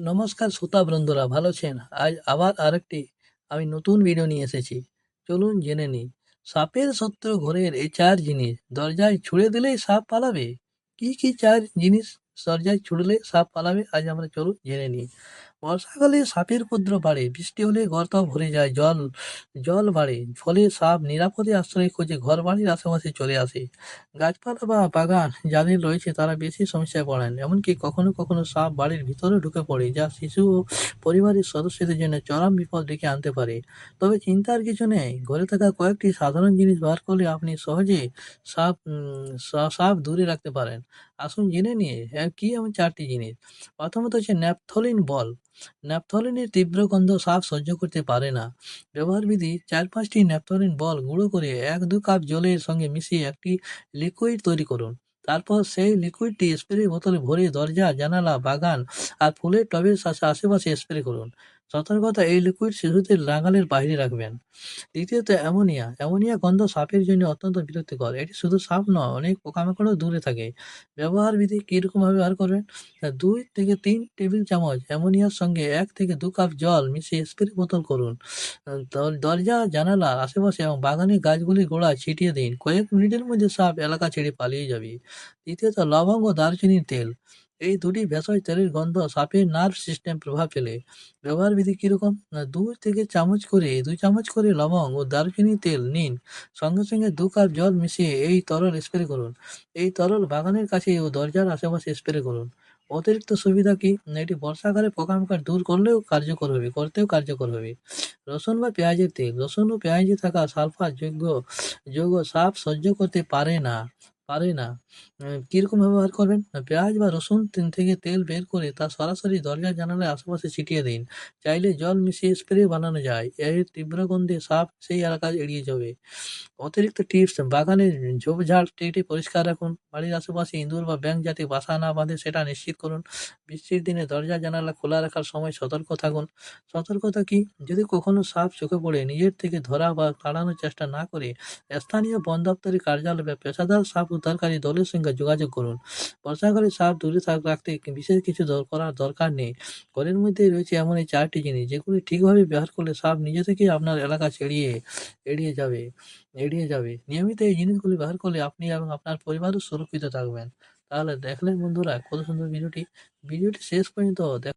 নমস্কার শ্রোতা বৃন্দরা ভালো আছেন? আজ আবার আরেকটি আমি নতুন ভিডিও নিয়ে এসেছি। চলুন জেনে নিই, সাপের শত্রু ঘরের এই চার জিনিস দরজায় ছুঁড়ে দিলেই সাপ পালাবে? কি কি চার জিনিস দরজায় ছুড়লে সাপ পালাবে? আজ আমরা চলুন জেনে নিই। বর্ষাকালে সাপের উপদ্রব বাড়ে, বৃষ্টি হলে গর্ত ভরে যায়, জল জল বাড়ে। ফলে সাপ নিরাপদে আশ্রয় খুঁজে ঘর বাড়ির আশেপাশে চলে আসে। গাছপালা বা বাগান যাদের রয়েছে তারা বেশি সমস্যায় পড়েন। এমনকি কখনো কখনো সাপ বাড়ির ভিতরে ঢুকে পড়ে, যা শিশু ও পরিবারের সদস্যদের জন্য চরম বিপদ ডেকে আনতে পারে। তবে চিন্তার কিছু নেই। ঘরে থাকা কয়েকটি সাধারণ জিনিস বার করলে আপনি সহজে সাপ সাপ দূরে রাখতে পারেন। আসুন জেনে নিয়ে হ্যাঁ, কি এমন চারটি জিনিস? প্রথমত হচ্ছে ন্যাপথলিন বল। ন্যাপথলিনের তীব্র গন্ধ সাপ সহ্য করতে পারে না। ব্যবহার বিধি চার পাঁচটি ন্যাপথলিন বল গুঁড়ো করে এক দু কাপ জলের সঙ্গে মিশিয়ে একটি লিকুইড তৈরি করুন। তারপর সেই লিকুইডটি স্প্রে বোতলে ভরে দরজা জানালা বাগান আর ফুলের টবের আশেপাশে স্প্রে করুন। সতর্কতা এই লিকুইড শিশুদের নাগালের বাইরে রাখবেন। দ্বিতীয়ত, অ্যামোনিয়া। অ্যামোনিয়া গন্ধ সাপের জন্য অত্যন্ত বিরক্তিকর। এটি শুধু সাপ নয়, অনেক পোকামাকড়ও দূরে থাকে। ব্যবহার বিধি কীরকমভাবে ব্যবহার করবেন? দুই থেকে তিন টেবিল চামচ অ্যামোনিয়ার সঙ্গে এক থেকে দু কাপ জল মিশিয়ে স্প্রে বোতল করুন। দর- দরজা, জানালা, আশেপাশে এবং বাগানের গাছগুলির গোড়ায় ছিটিয়ে দিন। কয়েক মিনিটের মধ্যে সাপ এলাকা ছেড়ে পালিয়ে যাবে। দ্বিতীয়ত লবঙ্গ দারচিনির তেল। এই দুটি ভেষজ তেলের গন্ধ সাপের নার্ভ সিস্টেম প্রভাব ফেলে। ব্যবহার বিধি কীরকম দুই থেকে চামচ করে, দুই চামচ করে লবঙ্গ ও দারচিনি তেল নিন। সঙ্গে সঙ্গে দু কাপ জল মিশিয়ে এই তরল স্প্রে করুন। এই তরল বাগানের কাছে ও দরজার আশেপাশে স্প্রে করুন। অতিরিক্ত সুবিধা কি? এটি বর্ষাকালে পোকামাকড় দূর করলেও কার্যকর হবে, করতেও কার্যকর হবে। রসুন বা পেঁয়াজের তেল। রসুন ও পেঁয়াজে থাকা সালফার যোগ্য যৌগ সাপ সহ্য করতে পারে না। পারে না। কীরকম ব্যবহার করবেন? পেঁয়াজ বা রসুন থেকে তেল বের করে তা সরাসরি দরজা জানালার আশেপাশে ছিটিয়ে দিন। চাইলে জল মিশিয়ে স্প্রে বানানো যায়। এর তীব্র গন্ধে সাপ সেই এলাকা এড়িয়ে যাবে। অতিরিক্ত টিপস বাগানের ঝোপঝাড় কেটে পরিষ্কার রাখুন। বাড়ির আশেপাশে ইঁদুর বা ব্যাঙ যাতে বাসা না বাঁধে সেটা নিশ্চিত করুন। বৃষ্টির দিনে দরজা জানালা খোলা রাখার সময় সতর্ক থাকুন। সতর্কতা কি? যদি কখনো সাপ চোখে পড়ে নিজের থেকে ধরা বা তাড়ানোর চেষ্টা না করে, স্থানীয় বন দপ্তরের কার্যালয় বা পেশাদার সাপ উদ্ধারকারী দলের সঙ্গে যোগাযোগ করুন। বর্ষাকালে সাপ দূরে থাক রাখতে বিশেষ কিছু করার দরকার নেই। ঘরের মধ্যে রয়েছে এমন এই চারটি জিনিস যেগুলি ঠিকভাবে ব্যবহার করলে সাপ নিজে থেকেই আপনার এলাকা ছেড়িয়ে, এড়িয়ে যাবে এড়িয়ে যাবে। নিয়মিত এই জিনিসগুলি ব্যবহার করলে আপনি এবং আপনার পরিবারও সুরক্ষিত থাকবেন। তাহলে দেখলেন বন্ধুরা কত সুন্দর ভিডিওটি। ভিডিওটি শেষ পর্যন্ত দেখ